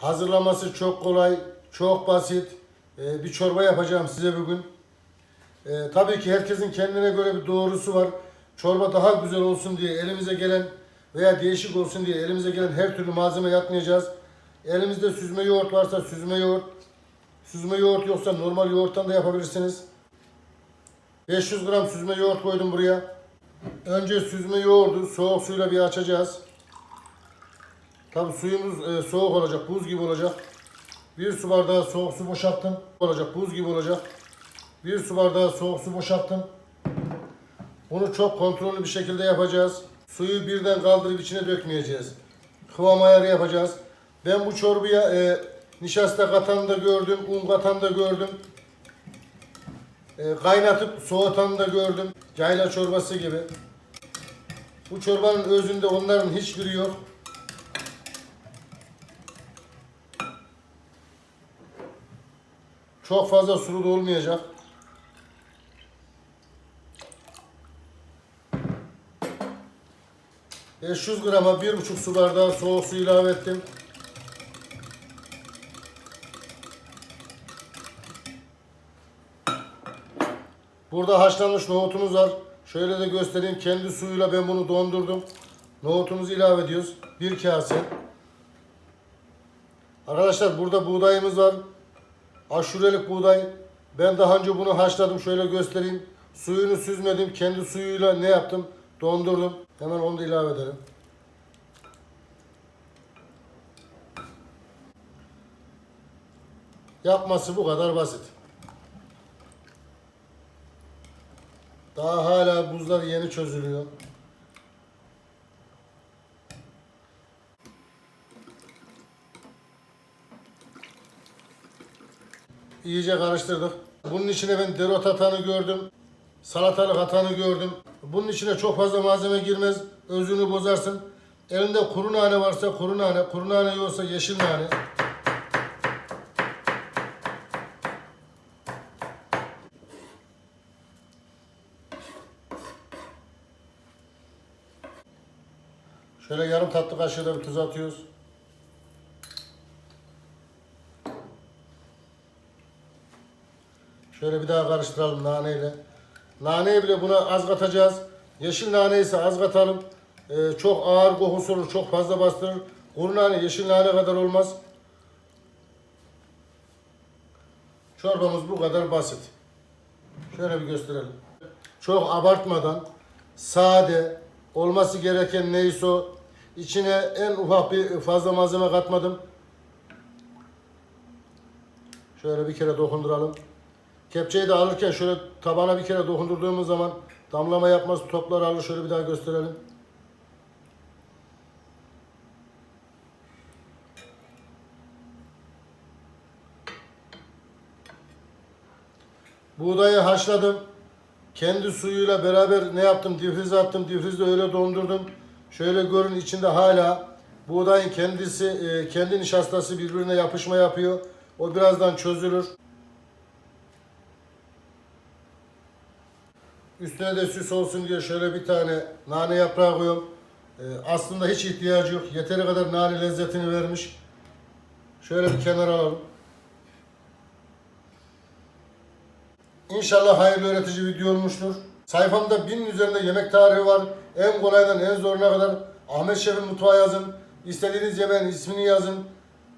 Hazırlaması çok kolay, çok basit. Ee, bir çorba yapacağım size bugün. Ee, tabii ki herkesin kendine göre bir doğrusu var. Çorba daha güzel olsun diye elimize gelen veya değişik olsun diye elimize gelen her türlü malzeme yapmayacağız. Elimizde süzme yoğurt varsa süzme yoğurt, süzme yoğurt yoksa normal yoğurttan da yapabilirsiniz. 500 gram süzme yoğurt koydum buraya. Önce süzme yoğurdu soğuk suyla bir açacağız. Tabi suyumuz e, soğuk olacak, buz gibi olacak. Bir su bardağı soğuk su boşalttım. Olacak, buz gibi olacak. Bir su bardağı soğuk su boşalttım. Bunu çok kontrollü bir şekilde yapacağız. Suyu birden kaldırıp içine dökmeyeceğiz. Kıvam ayarı yapacağız. Ben bu çorbaya e, nişasta katan da gördüm, un katan da gördüm. E, kaynatıp soğutan da gördüm. Yayla çorbası gibi. Bu çorbanın özünde onların hiçbiri yok. Çok fazla sulu da olmayacak. ...500 grama bir buçuk su bardağı soğuk su ilave ettim. Burada haşlanmış nohutumuz var. Şöyle de göstereyim. Kendi suyuyla ben bunu dondurdum. Nohutumuzu ilave ediyoruz. Bir kase. Arkadaşlar burada buğdayımız var. Aşurelik buğday. Ben daha önce bunu haşladım. Şöyle göstereyim. Suyunu süzmedim. Kendi suyuyla ne yaptım? Dondurdum. Hemen onu da ilave edelim. Yapması bu kadar basit. Daha hala buzlar yeni çözülüyor. İyice karıştırdık. Bunun içine ben dereotu atanı gördüm. Salatalık atanı gördüm. Bunun içine çok fazla malzeme girmez. Özünü bozarsın. Elinde kuru nane varsa kuru nane, kuru nane yoksa yeşil nane. Şöyle yarım tatlı kaşığı da bir tuz atıyoruz. Şöyle bir daha karıştıralım naneyle. Naneyi bile buna az katacağız. Yeşil nane ise az katalım. Ee, çok ağır kokusu olur, çok fazla bastırır. Kuru nane yeşil nane kadar olmaz. Çorbamız bu kadar basit. Şöyle bir gösterelim. Çok abartmadan, sade, olması gereken neyse o. İçine en ufak bir fazla malzeme katmadım. Şöyle bir kere dokunduralım. Kepçeyi de alırken şöyle tabana bir kere dokundurduğumuz zaman damlama yapmaz, toplar alır. Şöyle bir daha gösterelim. Buğdayı haşladım. Kendi suyuyla beraber ne yaptım? Difrize attım. Difrizde öyle dondurdum. Şöyle görün içinde hala buğdayın kendisi, e, kendi nişastası birbirine yapışma yapıyor. O birazdan çözülür. Üstüne de süs olsun diye şöyle bir tane nane yaprağı koyuyorum. E, aslında hiç ihtiyacı yok. Yeteri kadar nane lezzetini vermiş. Şöyle bir kenara alalım. İnşallah hayırlı öğretici video olmuştur. Sayfamda binin üzerinde yemek tarihi var. En kolaydan en zoruna kadar Ahmet Şef'in mutfağı yazın. İstediğiniz yemeğin ismini yazın.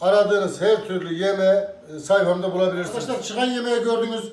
Aradığınız her türlü yemeği e, sayfamda bulabilirsiniz. Arkadaşlar çıkan yemeği gördünüz.